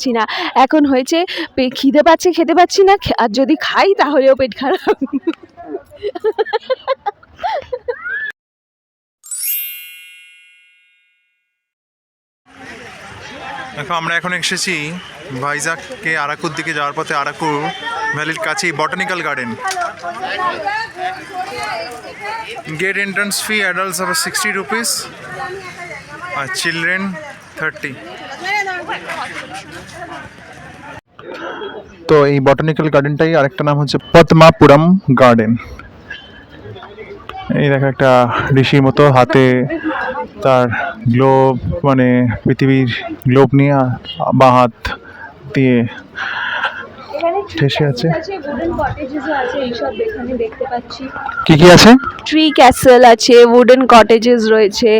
পাচ্ছি না। এখন হয়েছে খিদে পাচ্ছে, খেতে পাচ্ছি না আর যদি খাই তাহলেও পেট খারাপ। দেখো, আমরা এখন এসেছি ভাইজাগকে আরাকুর দিকে যাওয়ার পথে। আরাকুর ভ্যালির কাছেই botanical garden gate entrance fee adults হবে সিক্সটি রুপিস আর চিলড্রেন থার্টি তো এই বটানিক্যাল গার্ডেনটাই আরেকটা নাম হচ্ছে পদ্মাপুরম গার্ডেন এই দেখো একটা ঋষির মতো হাতে তার গ্লোব মানে পৃথিবীর গ্লোব নিয়ে, বা হাত দিয়ে ঠেসে আছে? উডেন কটেজেসও আছে এইসব এখানে দেখতে পাচ্ছি। কি কি আছে? ট্রি ক্যাসেল আছে উডেন কটেজেস রয়েছে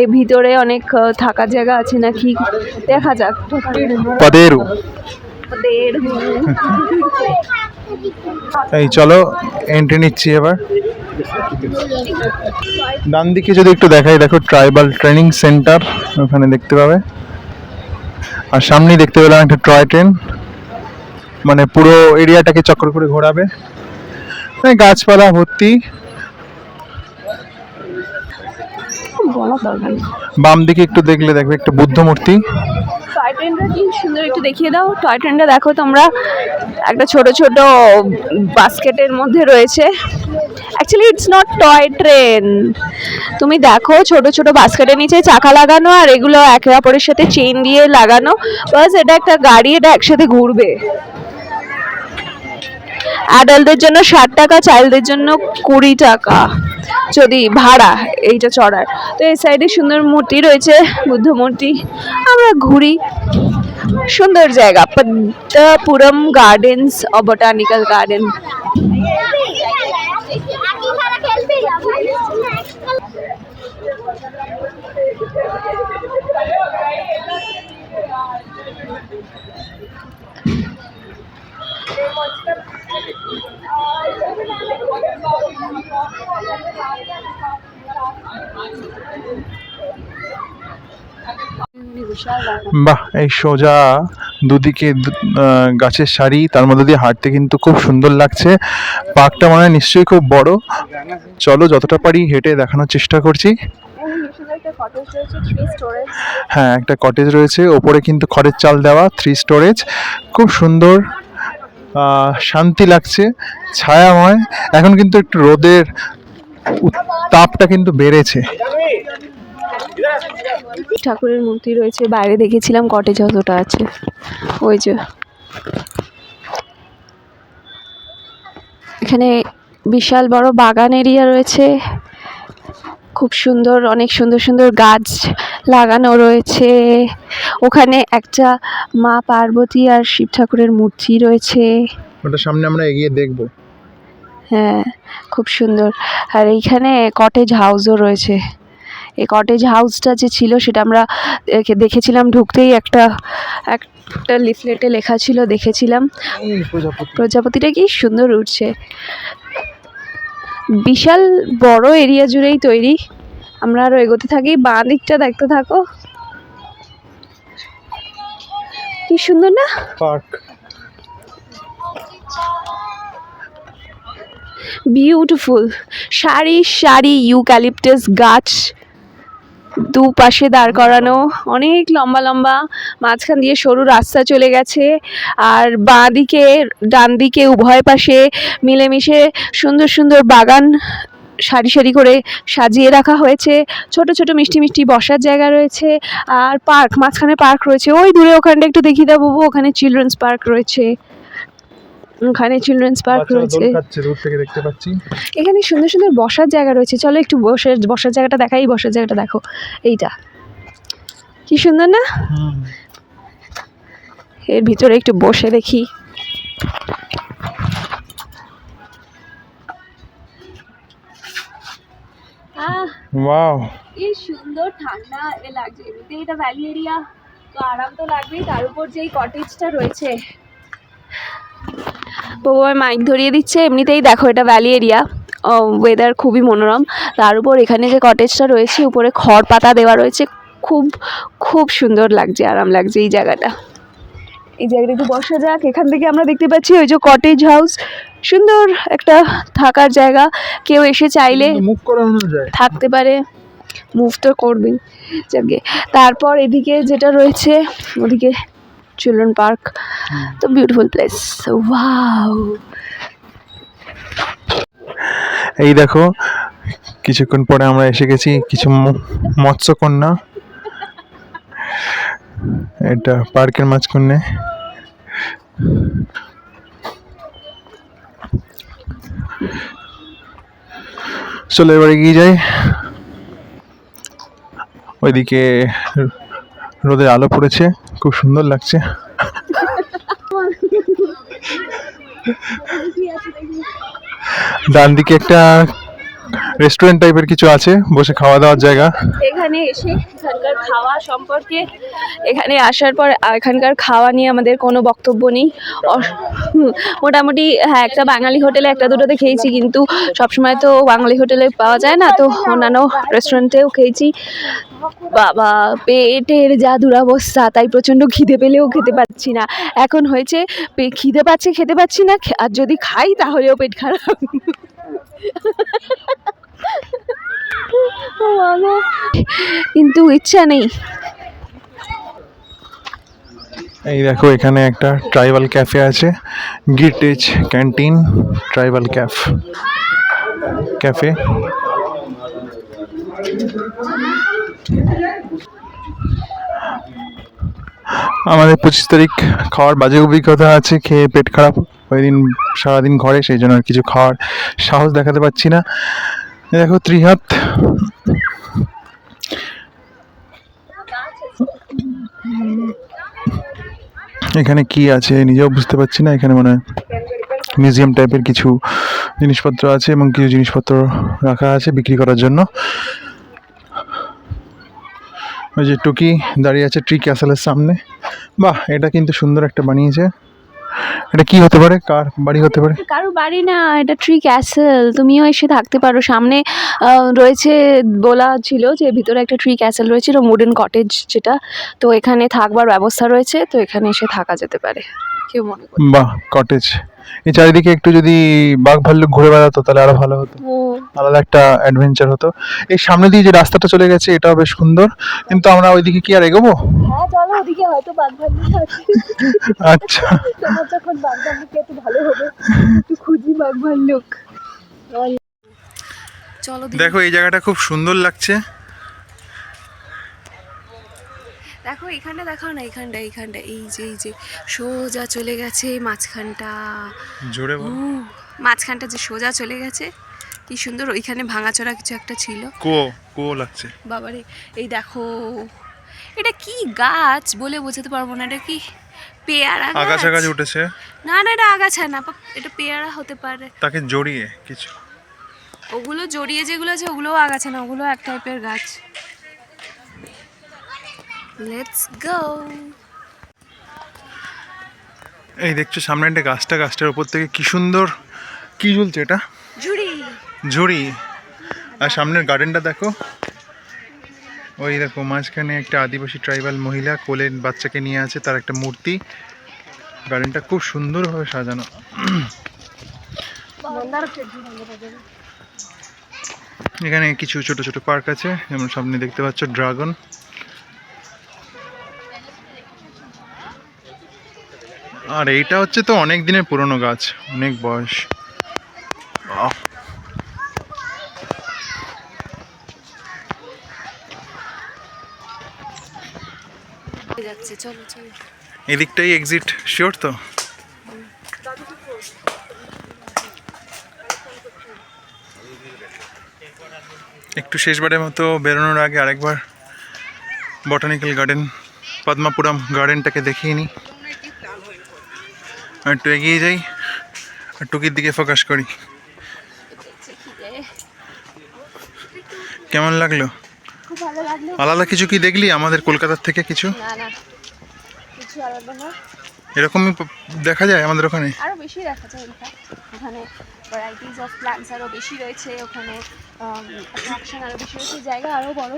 এই ভিতরে অনেক থাকার জায়গা আছে নাকি? দেখা যাক। পদেরু এই চলো এন্ট্রি নিচ্ছি এবার। ডান দিকে যদি একটু দেখাই দেখো ট্রাইবাল ট্রেনিং সেন্টার ওখানে দেখতে পাবে। আর সামনেই দেখতে পেলাম একটা টয় ট্রেন মানে পুরো এরিয়াটাকে চক্র করে ঘোরাবে। গাছপালা, ভর্তি। বাম দিকে একটু দেখলে দেখবে, একটা বুদ্ধ মূর্তি। টয় ট্রেনটা কি সুন্দর একটু দেখিয়ে দাও। টয় ট্রেনটা দেখো তোমরা, একটা বাস্কেটের মধ্যে রয়েছে। Actually it's not toy train তুমি দেখো ছোট ছোট বাস্কেটের নিচে চাকা লাগানো আর এগুলো একে অপরের সাথে চেন দিয়ে লাগানো। এটা একটা গাড়ি, এটা একসাথে ঘুরবে। অ্যাডাল্টদের জন্য ষাট টাকা চাইল্ডদের জন্য কুড়ি টাকা যদি ভাড়া এইটা চড়ার। তো এই সাইডে সুন্দর মূর্তি রয়েছে, বুদ্ধ মূর্তি। আমরা ঘুরি। সুন্দর জায়গা, পদ্মাপুরম গার্ডেন্স অবটানিক্যাল গার্ডেন বাহ, এই সোজা দুদিকে গাছের সারি, তার মধ্যে দিয়ে হাঁটতে কিন্তু খুব সুন্দর লাগছে। পার্কটা মনে নিশ্চয়ই খুব বড়। চলো, যতটা পারি হেঁটে দেখানোর চেষ্টা করছি। হ্যাঁ একটা কটেজ রয়েছে। ওপরে কিন্তু খড়ের চাল দেওয়া থ্রি স্টোরেজ খুব সুন্দর শান্তি লাগছে, ছায়াময়। এখন কিন্তু একটু রোদের তাপটা কিন্তু বেড়েছে। ঠাকুরের মূর্তি রয়েছে বাইরে দেখেছিলাম কটেজ অতটা আছে। ওই যে। এখানে বিশাল বড় বাগান এরিয়া রয়েছে। খুব সুন্দর অনেক সুন্দর সুন্দর গাছ লাগানো রয়েছে। ওখানে একটা মা পার্বতী আর শিব ঠাকুরের মূর্তি রয়েছে। ওটা সামনে আমরা এগিয়ে দেখব। হ্যাঁ খুব সুন্দর। আর এইখানে কটেজ হাউসও রয়েছে। এই কটেজ হাউসটা যে ছিল সেটা আমরা দেখে- দেখেছিলাম ঢুকতেই একটা একটা লিফলেটে লেখা ছিল দেখেছিলাম। প্রজাপতিটা কি সুন্দর উঠছে। বিশাল বড় এরিয়া জুড়েই তৈরি। আমরা আরও এগোতে থাকি বাঁ দিকটা দেখতে থাকো। কি সুন্দর না? পার্ক। বিউটিফুল সারি সারি ইউক্যালিপটাস গাছ দুপাশে দাঁড় করানো। অনেক লম্বা লম্বা, মাঝখান দিয়ে সরু রাস্তা চলে গেছে। আর বাঁ দিকে ডান দিকে উভয় পাশে মিলেমিশে সুন্দর সুন্দর বাগান সারি সারি করে সাজিয়ে রাখা হয়েছে। ছোট ছোট মিষ্টি মিষ্টি বসার জায়গা রয়েছে। আর পার্ক, মাঝখানে পার্ক রয়েছে। ওই দূরে ওখানটা একটু দেখিয়ে দেবো ওখানে চিলড্রেন্স পার্ক রয়েছে। ওখানে চিলড্রেন্স পার্ক রয়েছে। এখানে সুন্দর সুন্দর বসার জায়গা রয়েছে। চলো একটু বসে বসার জায়গাটা দেখাই বসার জায়গাটা দেখো। এইটা। কি সুন্দর না? এর ভিতরে একটু বসে দেখি। Ah wow. কি সুন্দর ঠান্ডা লাগছে। এটা ভ্যালি এরিয়া তো আরাম তো লাগবেই। তার উপর যেই কটেজটা রয়েছে। বউয়ার মাইক ধরিয়ে দিচ্ছে। এমনিতেই দেখো এটা ভ্যালি এরিয়া ওয়েদার খুবই মনোরম। তার উপর এখানে যে কটেজটা রয়েছে উপরে খড় পাতা দেওয়া রয়েছে খুব খুব সুন্দর লাগছে আরাম লাগছে এই জায়গাটা। এই জায়গাটা একটু বসা যাক। এখান থেকে আমরা দেখতে পাচ্ছি ওই যে কটেজ হাউস সুন্দর একটা থাকার জায়গা। কেউ এসে চাইলে থাকতে পারে। মুভ তো করবেই। যাকে তারপর এদিকে যেটা রয়েছে ওদিকে চিলড্রেন পার্ক তো বিউটিফুল প্লেস ওয়াও এই দেখো, কিছুক্ষণ পরে আমরা এসে গেছি কিছু মৎস্যকন্যা। এটা পার্কের মাঝখানে। চলো এবার এগিয়ে যাই। ওইদিকে রোদের আলো পড়েছে, খুব সুন্দর লাগছে। ডান দিকে একটা রেস্টুরেন্ট টাইপের কিছু আছে, বসে খাওয়া দাওয়ার জায়গা। এখানে এসে এখানকার খাওয়া সম্পর্কে, এখানে আসার পর এখানকার খাওয়া নিয়ে আমাদের কোনো বক্তব্য নেই। মোটামুটি হ্যাঁ একটা বাঙালি হোটেলে একটা দুটোতে খেয়েছি, কিন্তু সবসময় তো বাঙালি হোটেলে পাওয়া যায় না, তো অন্যান্য রেস্টুরেন্টেও খেয়েছি। বাবা, পেটের যা দুরবস্থা তাই প্রচণ্ড খিদে পেলেও খেতে পাচ্ছি না। এখন হয়েছে খিদে পাচ্ছে, খেতে পাচ্ছি না আর যদি খাই তাহলেও পেট খারাপ। কিন্তু ইচ্ছা নেই। এই দেখো, এখানে একটা ট্রাইবাল ক্যাফে আছে গিটেজ ক্যান্টিন ট্রাইবাল ক্যাফ ক্যাফে আমাদের পঁচিশ তারিখ খাওয়ার বাজে অভিজ্ঞতা আছে, খেয়ে পেট খারাপ ওই দিন, সারাদিন ঘরে, সেই জন্য আর কিছু খাওয়ার সাহস দেখাতে পারছি না। দেখো ত্রিহাত। এখানে কি আছে নিজেও বুঝতে পারছি না, এখানে মনে হয় মিউজিয়াম টাইপের কিছু জিনিসপত্র আছে এবং কিছু জিনিসপত্র রাখা আছে বিক্রি করার জন্য। ওই যে টুকি দাঁড়িয়ে আছে ট্রি ক্যাসেলের সামনে। বাহ এটা কিন্তু সুন্দর একটা বানিয়েছে। এটা কি হতে পারে? কার বাড়ি হতে পারে? কারও বাড়ি না এটা ট্রি ক্যাসেল। তুমিও এসে থাকতে পারো। সামনে রয়েছে বলা ছিল যে ভিতরে একটা ট্রি ক্যাসেল রয়েছে এটা মোডার্ন কটেজ যেটা। তো এখানে থাকবার ব্যবস্থা রয়েছে তো এখানে এসে থাকা যেতে পারে। কেউ মনে বাহ কটেজ এই চারিদিকে একটু যদি বাঘ ভাল্লুক ঘুরে বেড়াতো তাহলে আরও ভালো হতো। আলাদা একটা অ্যাডভেঞ্চার হতো। এই সামনে দিয়ে যে রাস্তাটা চলে গেছে এটাও বেশ সুন্দর। কিন্তু আমরা ওইদিকে কি আর এগোবো? হ্যাঁ চলো ওদিকে হয়তো বাঘ ভাল্লুক আছে। আচ্ছা। দেখো এই জায়গাটা খুব সুন্দর লাগছে। দেখো এখানটা দেখাও না এখানটা এইখানটা এই যে এই যে সোজা চলে গেছে মাঝখানটা। জোরে মাঝখানটা যে সোজা চলে গেছে কি সুন্দর ওইখানে ভাঙাচোরা কিছু একটা ছিল। কো কো লাগছে। বাবারে এই দেখো এটা কি গাছ বলে বোঝাতে পারব না এটা কি পেয়ারা আগাছা গাছ উঠেছে। না না এটা আগাছা না এটা পেয়ারা হতে পারে। তাকে জড়িয়ে কিছু। ওগুলো জড়িয়ে যেগুলো আছে ওগুলোও আগাছা না ওগুলো এক টাইপের গাছ। লেটস গো এই দেখছ সামনে একটা গাছটা গাছটার উপর থেকে কি সুন্দর কি ঝুলছে এটা? জুড়ি ঝুড়ি। আর সামনের গার্ডেনটা দেখো। ওই দেখো মাঝখানে একটা আদিবাসী ট্রাইবাল মহিলা কোলে বাচ্চাকে নিয়ে আছে তার একটা মূর্তি। গার্ডেনটা খুব সুন্দরভাবে সাজানো। এখানে কিছু ছোট ছোট পার্ক আছে যেমন সামনে দেখতে পাচ্ছ ড্রাগন আর এইটা হচ্ছে তো অনেক দিনের পুরনো গাছ, অনেক বয়স। এদিকটাই এক্সিট শিওর তো? একটু শেষবারের মতো বেরোনোর আগে আরেকবার বটানিক্যাল গার্ডেন পদ্মাপুরম গার্ডেনটাকে দেখিয়ে নিই একটু এগিয়ে যাই আর টুকির দিকে ফোকাস করি। কেমন লাগল? আলাদা কিছু কি দেখলি আমাদের কলকাতার থেকে কিছু? এরকমই দেখা যায় আমাদের ওখানে? আরও বেশি দেখা যায় ওখানে ভ্যারাইটিস অফ প্ল্যান্টস আরও বেশি রয়েছে ওখানে অ্যাট্রাকশন আরও বেশি রয়েছে জায়গা আরও বড়।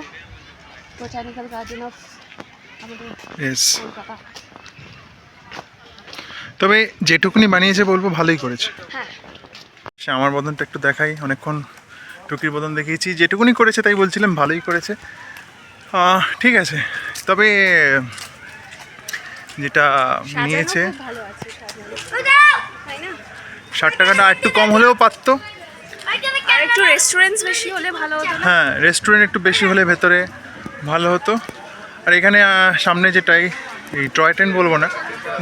বোটানিক্যাল গার্ডেন অফ আমাদের কলকাতা। তবে যেটুকুনি বানিয়েছে বলব ভালোই করেছে। হ্যাঁ। সে আমার বদনটা একটু দেখাই অনেকক্ষণ টুকির বদন দেখিয়েছি যেটুকুনি করেছে তাই বলছিলাম ভালোই করেছে। ঠিক আছে তবে যেটা নিয়েছে ভালো আছে সাজানো। তাই না? ষাট টাকাটা আর একটু কম হলেও পারতো। আর একটু রেস্টুরেন্টস বেশি হলে ভালো হতো হ্যাঁ রেস্টুরেন্ট একটু বেশি হলে ভেতরে ভালো হতো। আর এখানে সামনে যেটাই এই টয় ট্রেন বলব না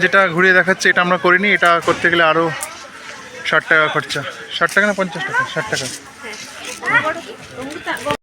যেটা ঘুরিয়ে দেখাচ্ছে, এটা আমরা করিনি, এটা করতে গেলে আরও ষাট টাকা খরচা। ষাট টাকা না পঞ্চাশ টাকা? ষাট টাকা।